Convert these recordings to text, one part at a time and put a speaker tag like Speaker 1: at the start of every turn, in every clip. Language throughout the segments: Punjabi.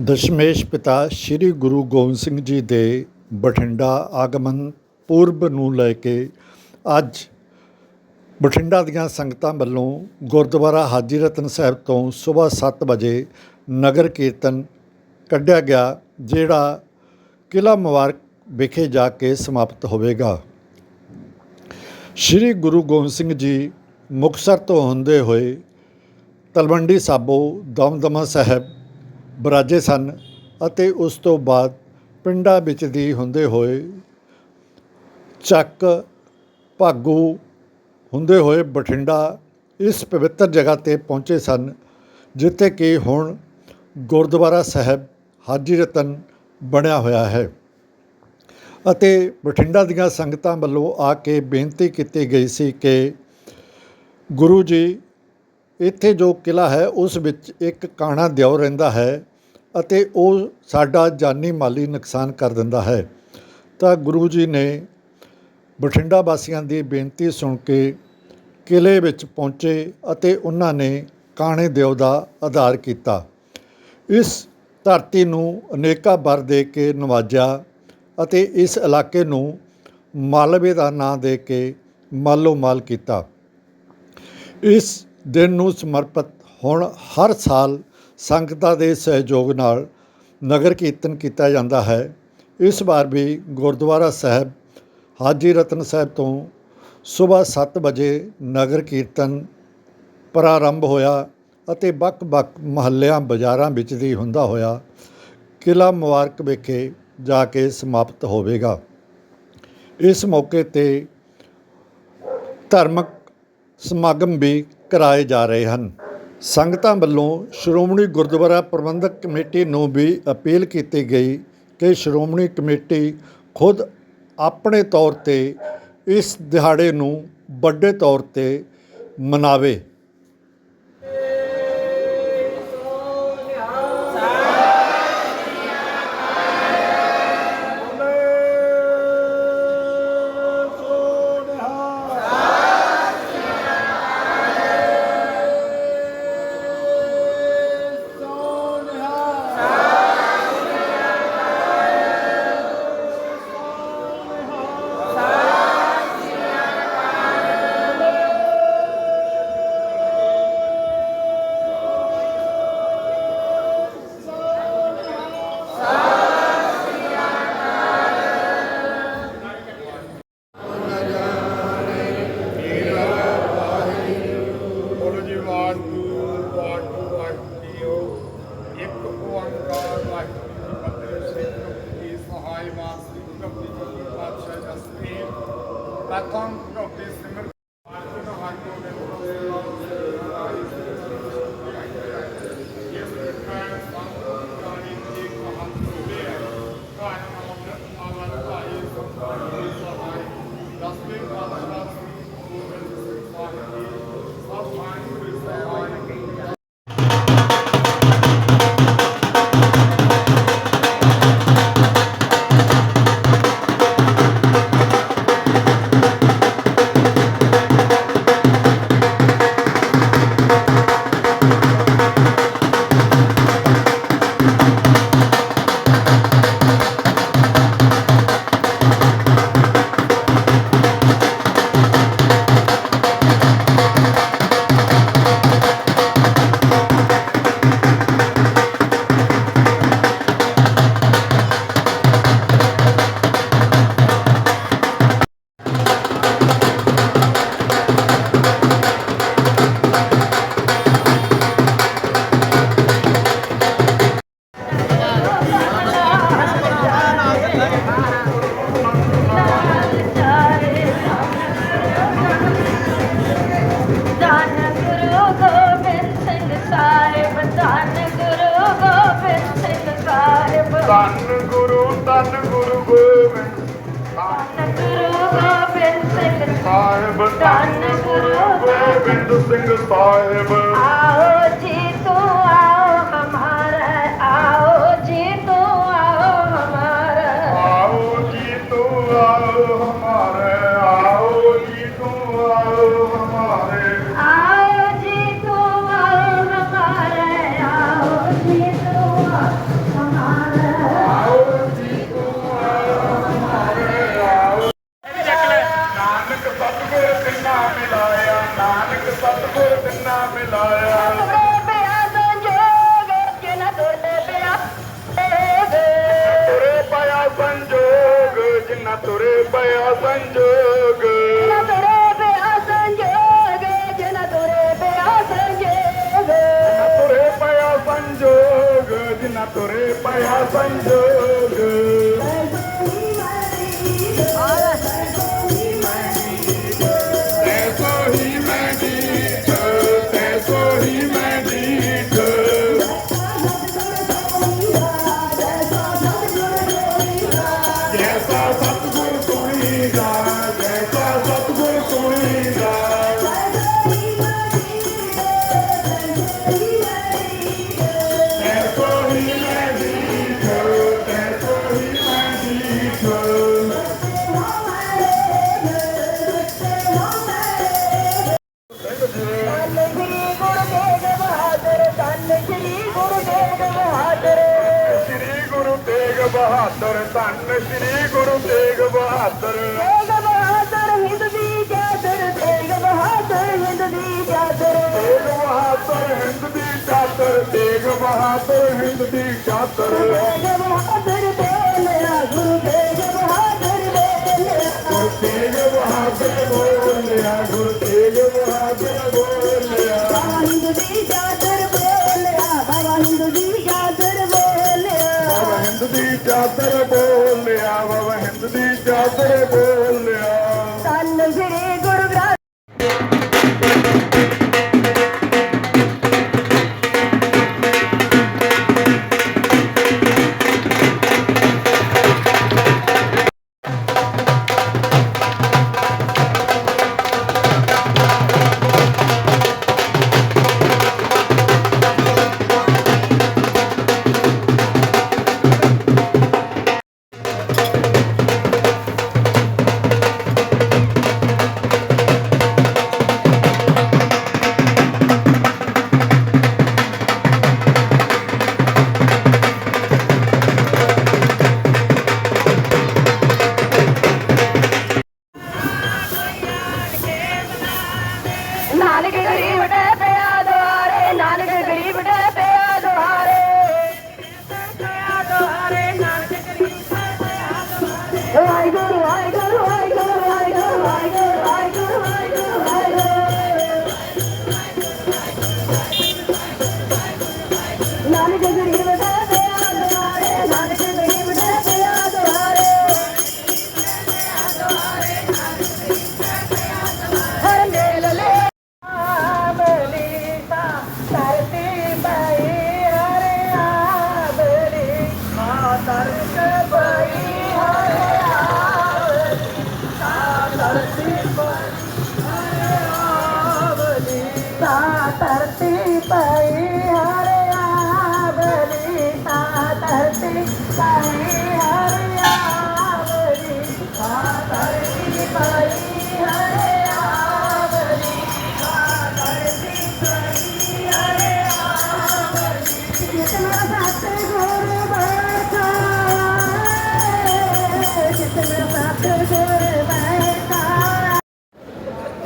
Speaker 1: ਦਸ਼ਮੇਸ਼ ਪਿਤਾ ਸ੍ਰੀ ਗੁਰੂ ਗੋਬਿੰਦ ਸਿੰਘ ਜੀ ਦੇ ਬਠਿੰਡਾ ਆਗਮਨ ਪੂਰਬ ਨੂੰ ਲੈ ਕੇ ਅੱਜ ਬਠਿੰਡਾ ਦੀਆਂ ਸੰਗਤਾਂ ਵੱਲੋਂ ਗੁਰਦੁਆਰਾ ਹਾਜੀ ਰਤਨ ਸਾਹਿਬ ਤੋਂ ਸਵੇਰ 7 ਵਜੇ ਨਗਰ ਕੀਰਤਨ ਕੱਢਿਆ ਗਿਆ, ਜਿਹੜਾ ਕਿਲ੍ਹਾ ਮੁਬਾਰਕ ਵਿਖੇ ਜਾ ਕੇ ਸਮਾਪਤ ਹੋਵੇਗਾ। ਸ੍ਰੀ ਗੁਰੂ ਗੋਬਿੰਦ ਸਿੰਘ ਜੀ ਮੁਕਤਸਰ ਤੋਂ ਹੁੰਦੇ ਹੋਏ ਤਲਵੰਡੀ ਸਾਬੋ ਦਮਦਮਾ ਸਾਹਿਬ ਬਰਾਜੇ ਸਨ ਅਤੇ ਉਸ ਤੋਂ ਬਾਅਦ ਪਿੰਡਾਂ ਵਿੱਚ ਦੀ ਹੁੰਦੇ ਹੋਏ ਚੱਕ ਭਾਗੂ ਹੁੰਦੇ ਹੋਏ ਬਠਿੰਡਾ ਇਸ ਪਵਿੱਤਰ ਜਗ੍ਹਾ ਤੇ ਪਹੁੰਚੇ ਸਨ, ਜਿੱਥੇ ਕਿ ਹੁਣ ਗੁਰਦੁਆਰਾ ਸਾਹਿਬ ਹਾਜੀ ਰਤਨ ਬਣਿਆ ਹੋਇਆ ਹੈ ਅਤੇ ਬਠਿੰਡਾ ਦੀਆਂ ਸੰਗਤਾਂ ਵੱਲੋਂ ਆ ਕੇ ਬੇਨਤੀ ਕੀਤੀ ਗਈ ਸੀ ਕਿ ਗੁਰੂ ਜੀ, ਇੱਥੇ ਜੋ ਕਿਲਾ ਹੈ ਉਸ ਵਿੱਚ ਇੱਕ ਕਾਣਾ ਦਿਓ ਰਹਿੰਦਾ ਹੈ ਅਤੇ ਉਹ ਸਾਡਾ ਜਾਨੀ ਮਾਲੀ ਨੁਕਸਾਨ ਕਰ ਦਿੰਦਾ ਹੈ। ਤਾਂ ਗੁਰੂ ਜੀ ਨੇ ਬਠਿੰਡਾ ਵਾਸੀਆਂ ਦੀ ਬੇਨਤੀ ਸੁਣ ਕੇ ਕਿਲੇ ਵਿੱਚ ਪਹੁੰਚੇ ਅਤੇ ਉਹਨਾਂ ਨੇ ਕਾਣੇ ਦਿਓ ਦਾ ਆਧਾਰ ਕੀਤਾ। ਇਸ ਧਰਤੀ ਨੂੰ ਅਨੇਕਾਂ ਵਰ ਦੇ ਕੇ ਨਵਾਜਿਆ ਅਤੇ ਇਸ ਇਲਾਕੇ ਨੂੰ ਮਾਲਵੇ ਦਾ ਨਾਂ ਦੇ ਕੇ ਮਾਲੋ ਮਾਲ ਕੀਤਾ। ਇਸ ਦਿਨ ਨੂੰ ਸਮਰਪਿਤ ਹੁਣ ਹਰ ਸਾਲ ਸੰਗਤਾਂ ਦੇ ਸਹਿਯੋਗ ਨਾਲ ਨਗਰ ਕੀਰਤਨ ਕੀਤਾ ਜਾਂਦਾ ਹੈ। ਇਸ ਵਾਰ ਵੀ ਗੁਰਦੁਆਰਾ ਸਾਹਿਬ ਹਾਜੀ ਰਤਨ ਸਾਹਿਬ ਤੋਂ ਸਵੇਰ 7 ਵਜੇ ਨਗਰ ਕੀਰਤਨ ਪ੍ਰਾਰੰਭ ਹੋਇਆ ਅਤੇ ਵੱਖ-ਵੱਖ ਮਹੱਲਿਆਂ, ਬਾਜ਼ਾਰਾਂ ਵਿੱਚ ਦੀ ਹੁੰਦਾ ਹੋਇਆ ਕਿਲ੍ਹਾ ਮੁਬਾਰਕ ਵਿਖੇ ਜਾ ਕੇ ਸਮਾਪਤ ਹੋਵੇਗਾ। ਇਸ ਮੌਕੇ ਤੇ ਧਾਰਮਿਕ ਸਮਾਗਮ ਵੀ ਕਰਾਏ ਜਾ ਰਹੇ ਹਨ। ਸੰਗਤਾਂ ਵੱਲੋਂ ਸ਼੍ਰੋਮਣੀ ਗੁਰਦੁਆਰਾ ਪ੍ਰਬੰਧਕ ਕਮੇਟੀ ਨੂੰ ਵੀ ਅਪੀਲ ਕੀਤੀ ਗਈ ਕਿ ਸ਼੍ਰੋਮਣੀ ਕਮੇਟੀ ਖੁਦ ਆਪਣੇ ਤੌਰ ਤੇ ਇਸ ਦਿਹਾੜੇ ਨੂੰ ਵੱਡੇ ਤੌਰ ਤੇ ਮਨਾਵੇ।
Speaker 2: ਸਾਹਿਬ
Speaker 3: ਧੰਨ ਗੁਰੂ ਗੋਬਿੰਦ ਸਿੰਘ ਸਾਹਿਬ ਆਓ ਤੇ ਕੰਨਾ ਮਿਲਾਇਆ ਸੰਜੋਗ
Speaker 2: ਜਿੰਨਾ ਤੁਰੇ ਪਿਆ ਸੰਜੋਗ ਜਿੰਨਾ ਤੁਰੇ ਪਿਆ ਸੰਜੋਗ ਜਿੰਨਾ ਤੁਰੇ ਪਿਆ ਸੰਜੋਗ ਜਿੰਨਾ ਤੁਰੇ ਪਿਆ ਸੰਜੋਗ,
Speaker 3: ਜਿੰਨਾ ਤੁਰੇ ਪਿਆ ਸੰਜੋਗ ਬਹਾਦਰ। ਤੇਗ ਬਹਾਦਰ ਹਿੰਦ ਦੀ ਚਾਦਰ ਤੇਗ ਬਹਾਦਰ ਹਿੰਦ ਦੀ ਚਾਦਰ।
Speaker 2: ਤੇਗ ਬਹਾਦਰ ਹਿੰਦ ਦੀ ਚਾਦਰ ਤੇਗ ਬਹਾਦਰ ਹਿੰਦ ਦੀ ਚਾਦਰ।
Speaker 3: ਤੇਗ ਬਹਾਦਰ ਬੋਲਿਆ ਗੁਰੂ ਤੇਗ ਬਹਾਦਰ ਬੋਲਿਆ
Speaker 2: ਗੁਰੂ ਤੇਗ ਬਹਾਦਰ ਬੋਲਿਆ ਗੁਰੂ ਤੇਗ ਬਹਾਦਰ ਬੋਲਿਆ
Speaker 3: ਬਾਬਾ ਹਿੰਦ ਦੀ ਚਾਦਰ ਬੋਲਿਆ ਬਾਬਾ ਹਿੰਦ ਦੀ ਚਾਦਰ ਬੋਲਿਆ
Speaker 2: ਬਾਬਾ ਹਿੰਦ ਦੀ ਚਾਦਰ
Speaker 3: Happy birthday.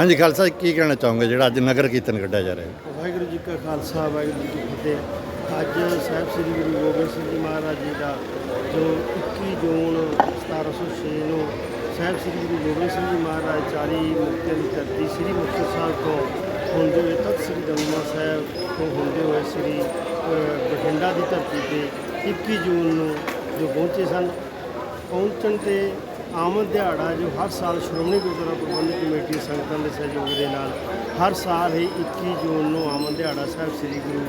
Speaker 1: ਹਾਂਜੀ ਖਾਲਸਾ ਜੀ ਕੀ ਕਹਿਣਾ ਚਾਹੋਗੇ ਜਿਹੜਾ ਅੱਜ ਨਗਰ ਕੀਰਤਨ ਕੱਢਿਆ ਜਾ ਰਿਹਾ ਹੈ?
Speaker 4: ਵਾਹਿਗੁਰੂ ਜੀ ਕਾ ਖਾਲਸਾ ਵਾਹਿਗੁਰੂ ਜੀ ਕੀ ਫਤਿਹ। ਅੱਜ ਸਾਹਿਬ ਸ੍ਰੀ ਗੁਰੂ ਗੋਬਿੰਦ ਸਿੰਘ ਜੀ ਮਹਾਰਾਜ ਜੀ ਦਾ ਜੋ 21 ਜੂਨ 1706 ਨੂੰ ਸਾਹਿਬ ਸ੍ਰੀ ਗੁਰੂ ਗੋਬਿੰਦ ਸਿੰਘ ਜੀ ਮਹਾਰਾਜ ਚਾਰੀ ਮੁਕਤਿਆਂ ਦੀ ਧਰਤੀ ਸ੍ਰੀ ਮੁਕਤਸਰ ਸਾਹਿਬ ਤੋਂ ਹੁੰਦੇ ਹੋਏ ਤਖਤ ਸ੍ਰੀ ਦਮਦਮਾ ਸਾਹਿਬ ਤੋਂ ਹੁੰਦੇ ਹੋਏ ਸ੍ਰੀ ਅ, ਬਠਿੰਡਾ ਦੀ ਧਰਤੀ ਤੇ 21 ਜੂਨ ਨੂੰ ਜੋ ਪਹੁੰਚੇ ਸਨ ਪਹੁੰਚਣ ਤੇ ਆਮਦ ਦਿਹਾੜਾ ਜੋ ਹਰ ਸਾਲ ਸ਼੍ਰੋਮਣੀ ਗੁਰਦੁਆਰਾ ਪ੍ਰਬੰਧਕ ਕਮੇਟੀ ਸੰਗਤਾਂ ਦੇ ਸਹਿਯੋਗ ਦੇ ਨਾਲ ਹਰ ਸਾਲ ਹੀ 21 ਜੂਨ ਨੂੰ ਆਮਦ ਦਿਹਾੜਾ ਸਾਹਿਬ ਸ੍ਰੀ ਗੁਰੂ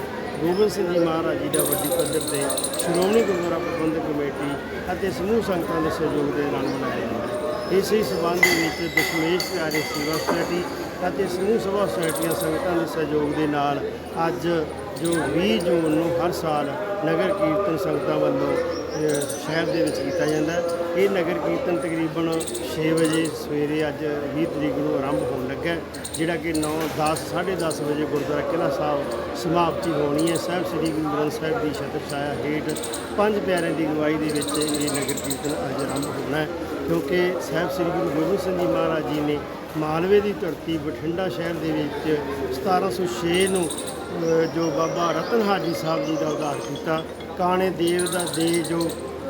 Speaker 4: ਗੋਬਿੰਦ ਸਿੰਘ ਜੀ ਮਹਾਰਾਜ ਜੀ ਦਾ ਵੱਡੀ ਪੱਧਰ ਤੇ ਸ਼੍ਰੋਮਣੀ ਗੁਰਦੁਆਰਾ ਪ੍ਰਬੰਧਕ ਕਮੇਟੀ ਅਤੇ ਸਮੂਹ ਸੰਗਤਾਂ ਦੇ ਸਹਿਯੋਗ ਦੇ ਨਾਲ ਮਨਾਇਆ ਜਾਂਦਾ ਹੈ। ਇਸੇ ਸਬੰਧ ਵਿੱਚ ਦਸ਼ਮੇਸ਼ ਪਿਆਰੇ ਸੇਵਾ ਸੁਸਾਇਟੀ ਅਤੇ ਸਮੂਹ ਸਭਾ ਸੁਸਾਇਟੀਆਂ ਸੰਗਤਾਂ ਦੇ ਸਹਿਯੋਗ ਦੇ ਨਾਲ ਅੱਜ ਜੋ 20 ਜੂਨ ਨੂੰ ਹਰ ਸਾਲ ਨਗਰ ਕੀਰਤਨ ਸੰਗਤਾਂ ਵੱਲੋਂ ਸ਼ਹਿਰ ਦੇ ਵਿੱਚ ਕੀਤਾ ਜਾਂਦਾ ਇਹ ਨਗਰ ਕੀਰਤਨ ਤਕਰੀਬਨ 6 ਵਜੇ ਸਵੇਰੇ ਅੱਜ 20 ਤਰੀਕ ਨੂੰ ਆਰੰਭ ਹੋਣ ਲੱਗਾ ਜਿਹੜਾ ਕਿ 9 10 10:30 ਵਜੇ ਗੁਰਦੁਆਰਾ ਕਿਲ੍ਹਾ ਸਾਹਿਬ ਸਮਾਪਤੀ ਹੋਣੀ ਹੈ। ਸਾਹਿਬ ਸ੍ਰੀ ਗੁਰੂ ਗ੍ਰੰਥ ਸਾਹਿਬ ਦੀ ਛਤਰ ਛਾਇਆ ਹੇਠ ਪੰਜ ਪਿਆਰਿਆਂ ਦੀ ਅਗਵਾਈ ਦੇ ਵਿੱਚ ਇਹ ਨਗਰ ਕੀਰਤਨ ਅੱਜ ਆਰੰਭ ਹੋਣਾ ਹੈ, ਕਿਉਂਕਿ ਸਾਹਿਬ ਸ੍ਰੀ ਗੁਰੂ ਗੋਬਿੰਦ ਸਿੰਘ ਜੀ ਮਹਾਰਾਜ ਜੀ ਨੇ ਮਾਲਵੇ ਦੀ ਧਰਤੀ ਬਠਿੰਡਾ ਸ਼ਹਿਰ ਦੇ ਵਿੱਚ 1706 ਨੂੰ ਜੋ ਬਾਬਾ ਰਤਨ ਹਾਜੀ ਸਾਹਿਬ ਜੀ ਦਾ ਉਦਾਰ ਕੀਤਾ। ਕਾਣੇ ਦੇਵ ਦਾ ਦੇ ਜੋ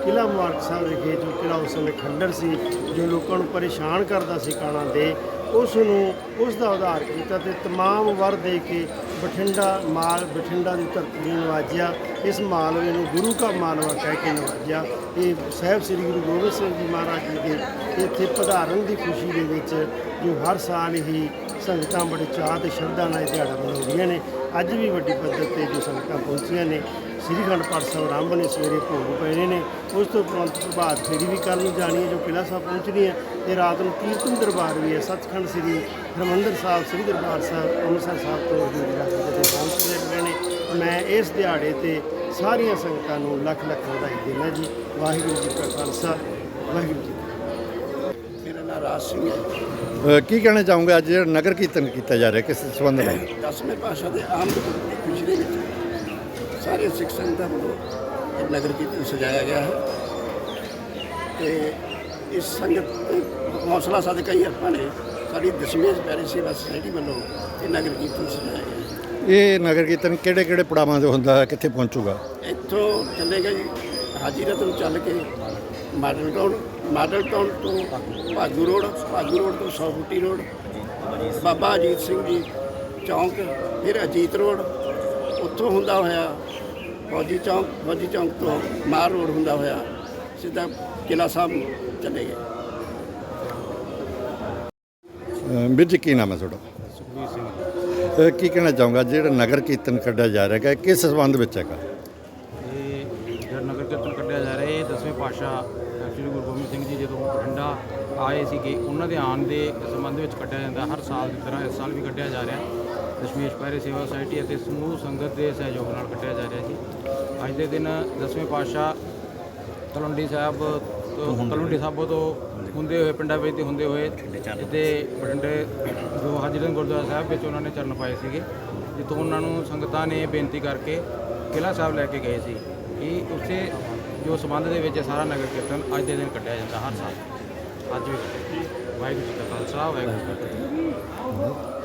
Speaker 4: ਕਿਲ੍ਹਾ ਮੁਬਾਰਕ ਸਾਹਿਬ ਵਿਖੇ ਜੋ ਕਿਲ੍ਹਾ ਉਸ ਸਮੇਂ ਖੰਡਰ ਸੀ ਜੋ ਲੋਕਾਂ ਨੂੰ ਪਰੇਸ਼ਾਨ ਕਰਦਾ ਸੀ ਕਾਣਾ ਦੇ ਉਸ ਨੂੰ ਉਸ ਦਾ ਉਧਾਰ ਕੀਤਾ ਤੇ तमाम ਵਰ ਦੇ ਕੇ ਬਠਿੰਡਾ ਮਾਲ ਬਠਿੰਡਾ ਦੀ ਧਰਤੀ ਨੂੰ ਨਵਾਜਿਆ ਇਸ ਮਾਲਵੇ ਨੂੰ ਗੁਰੂ ਕਾ ਮਾਲਵਾ ਕਹਿ ਕੇ ਨਵਾਜਿਆ ਇਹ ਸਾਹਿਬ ਸ੍ਰੀ ਗੁਰੂ ਗੋਬਿੰਦ ਸਿੰਘ ਜੀ ਮਹਾਰਾਜ ਜੀ ਦੇ ਇੱਥੇ ਪਧਾਰਨ ਦੀ ਖੁਸ਼ੀ ਦੇ ਵਿੱਚ ਜੋ ਹਰ ਸਾਲ ਹੀ ਸੰਗਤਾਂ ਬੜੇ ਚਾਅ ਤੇ ਸ਼ਰਧਾ ਨਾਲ ਇਹ ਦਿਹਾੜਾ ਮਨਾਉਂਦੀਆਂ ਨੇ ਅੱਜ ਵੀ ਵੱਡੀ ਪੱਧਰ ਤੇ ਜੋ ਸੰਗਤਾਂ ਪਹੁੰਚੀਆਂ ਨੇ ਸ੍ਰੀ ਅਖੰਡ ਪਾਠ ਸਾਹਿਬ ਆਰੰਭ ਨੇ ਸਵੇਰੇ ਭੋਗ ਪੈਣੇ ਨੇ। ਉਸ ਤੋਂ ਉਪਰੰਤ ਪ੍ਰਭਾਤ ਫੇਰੀ ਵੀ ਕੱਲ੍ਹ ਨੂੰ ਜਾਣੀ ਹੈ ਜੋ ਕਿਲ੍ਹਾ ਸਾਹਿਬ ਪਹੁੰਚਣੀ ਹੈ ਤੇ ਰਾਤ ਨੂੰ ਕੀਰਤਨ ਦਰਬਾਰ ਵੀ ਹੈ। ਸੱਚਖੰਡ ਸ੍ਰੀ ਹਰਿਮੰਦਰ ਸਾਹਿਬ ਸ੍ਰੀ ਦਰਬਾਰ ਸਾਹਿਬ ਅੰਮ੍ਰਿਤਸਰ ਸਾਹਿਬ ਤੋਂ ਵੀ ਦੇ ਪਹੁੰਚਦੇ ਪਏ ਨੇ ਮੈਂ ਇਸ ਦਿਹਾੜੇ ਤੇ ਸਾਰੀਆਂ ਸੰਗਤਾਂ ਨੂੰ ਲੱਖ ਲੱਖ ਵਧਾਈ ਦਿੰਦਾ ਜੀ। ਵਾਹਿਗੁਰੂ ਜੀ ਕਾ ਖਾਲਸਾ ਵਾਹਿਗੁਰੂ ਜੀ।
Speaker 5: ਮੇਰਾ ਨਾਮ ਰਾਜ ਸਿੰਘ ਹੈ।
Speaker 1: ਕੀ ਕਹਿਣਾ ਚਾਹੋਗੇ? ਅੱਜ ਜਿਹੜਾ ਨਗਰ ਕੀਰਤਨ ਕੀਤਾ ਜਾ ਰਿਹਾ ਕਿਸ ਸੰਬੰਧ ਨਾਲ?
Speaker 5: ਦਸਵੇਂ ਪਾਸ਼ਾ ਦੇ ਦੇ ਵਿੱਚ। ਸਾਰੇ ਸਿੱਖ ਸੰਗਤਾਂ ਵੱਲੋਂ ਇਹ ਨਗਰ ਕੀਰਤਨ ਸਜਾਇਆ ਗਿਆ ਹੈ। ਤੇ ਇਸ ਸੰਗਤ ਦੇ ਹੌਸਲਾ ਸਦਕਾ ਹੀ ਆਪਾਂ ਨੇ ਸਾਡੀ ਦਸਵੇਂ ਪੈਰੀ ਸੇਵਾ ਸੁਸਾਇਟੀ ਵੱਲੋਂ ਇਹ ਨਗਰ ਕੀਰਤਨ ਸਜਾਇਆ ਗਿਆ
Speaker 1: ਇਹ ਨਗਰ ਕੀਰਤਨ ਕਿਹੜੇ ਕਿਹੜੇ ਪੜਾਵਾਂ ਦੇ ਹੁੰਦਾ ਹੈ ਕਿੱਥੇ ਪਹੁੰਚੂਗਾ?
Speaker 5: ਇੱਥੋਂ ਚੱਲੇਗਾ ਜੀ ਹਾਜੀ ਰਤਨ ਚੱਲ ਕੇ ਮਾਡਲ ਟਾਊਨ ਮਾਡਲ ਟਾਊਨ ਤੋਂ ਭਾਗੂ ਰੋਡ ਭਾਗੂ ਰੋਡ ਤੋਂ ਸੌ ਫੁੱਟੀ ਰੋਡ ਬਾਬਾ ਅਜੀਤ ਸਿੰਘ ਜੀ ਚੌਂਕ ਫਿਰ ਅਜੀਤ ਰੋਡ ਉੱਥੋਂ ਹੁੰਦਾ ਹੋਇਆ ਫੌਜੀ ਚੌਂਕ ਫੌਜੀ ਚੌਂਕ ਤੋਂ ਮਾਰ ਰੋਡ ਹੁੰਦਾ ਹੋਇਆ ਸਿੱਧਾ ਕਿਲਾ ਸਾਹਿਬ ਚਲੇ ਗਏ।
Speaker 1: ਵੀਰ ਜੀ ਕੀ ਨਾਮ ਹੈ ਤੁਹਾਡਾ?
Speaker 6: ਸੁਖਬੀਰ ਸਿੰਘ।
Speaker 1: ਕੀ ਕਹਿਣਾ ਚਾਹੂੰਗਾ ਜਿਹੜਾ ਨਗਰ ਕੀਰਤਨ ਕੱਢਿਆ ਜਾ ਰਿਹਾ ਹੈ ਕਿਸ ਸੰਬੰਧ ਵਿੱਚ ਹੈਗਾ?
Speaker 6: ਇਹ ਜਿਹੜਾ ਨਗਰ ਕੀਰਤਨ ਕੱਢਿਆ ਜਾ ਰਿਹਾ ਇਹ ਦਸਵੇਂ ਪਾਤਸ਼ਾਹ ਸ੍ਰੀ ਗੁਰੂ ਗੋਬਿੰਦ ਸਿੰਘ ਜੀ ਜਦੋਂ ਬਠਿੰਡਾ ਆਏ ਸੀਗੇ ਉਹਨਾਂ ਦੇ ਆਉਣ ਦੇ ਸੰਬੰਧ ਵਿੱਚ ਕੱਢਿਆ ਜਾਂਦਾ ਹਰ ਸਾਲ ਦੀ ਤਰ੍ਹਾਂ ਇਸ ਸਾਲ ਵੀ ਕੱਢਿਆ ਜਾ ਰਿਹਾ। ਦਸ਼ਮੇਸ਼ ਪਹਿਰੇ ਸੇਵਾ ਸੁਸਾਇਟੀ ਅਤੇ ਸਮੂਹ ਸੰਗਤ ਦੇ ਸਹਿਯੋਗ ਨਾਲ ਕੱਢਿਆ ਜਾ ਰਿਹਾ ਜੀ। ਅੱਜ ਦੇ ਦਿਨ ਦਸਵੇਂ ਪਾਤਸ਼ਾਹ ਤਲਵੰਡੀ ਸਾਹਿਬ ਤੋਂ ਤਲਵੰਡੀ ਸਾਬੋ ਤੋਂ ਹੁੰਦੇ ਹੋਏ ਪਿੰਡਾਂ ਵਿੱਚ ਤੇ ਹੁੰਦੇ ਹੋਏ ਇੱਥੇ ਬਠਿੰਡੇ ਜੋ ਹਾਜੀਰਨ ਗੁਰਦੁਆਰਾ ਸਾਹਿਬ ਵਿੱਚ ਉਹਨਾਂ ਨੇ ਚਰਨ ਪਾਏ ਸੀਗੇ। ਜਿੱਥੋਂ ਉਹਨਾਂ ਨੂੰ ਸੰਗਤਾਂ ਨੇ ਬੇਨਤੀ ਕਰਕੇ ਕਿਲ੍ਹਾ ਸਾਹਿਬ ਲੈ ਕੇ ਗਏ ਸੀ ਇਹ ਉਸੇ ਜੋ ਸੰਬੰਧ ਦੇ ਵਿੱਚ ਸਾਰਾ ਨਗਰ ਕੀਰਤਨ ਅੱਜ ਦੇ ਦਿਨ ਕੱਢਿਆ ਜਾਂਦਾ ਹਰ ਸਾਲ। ਅੱਜ ਵੀ ਵਾਹਿਗੁਰੂ ਜੀ ਕਾ ਖਾਲਸਾ ਵਾਹਿਗੁਰੂ ਜੀ ਕੀ ਫਤਿਹ।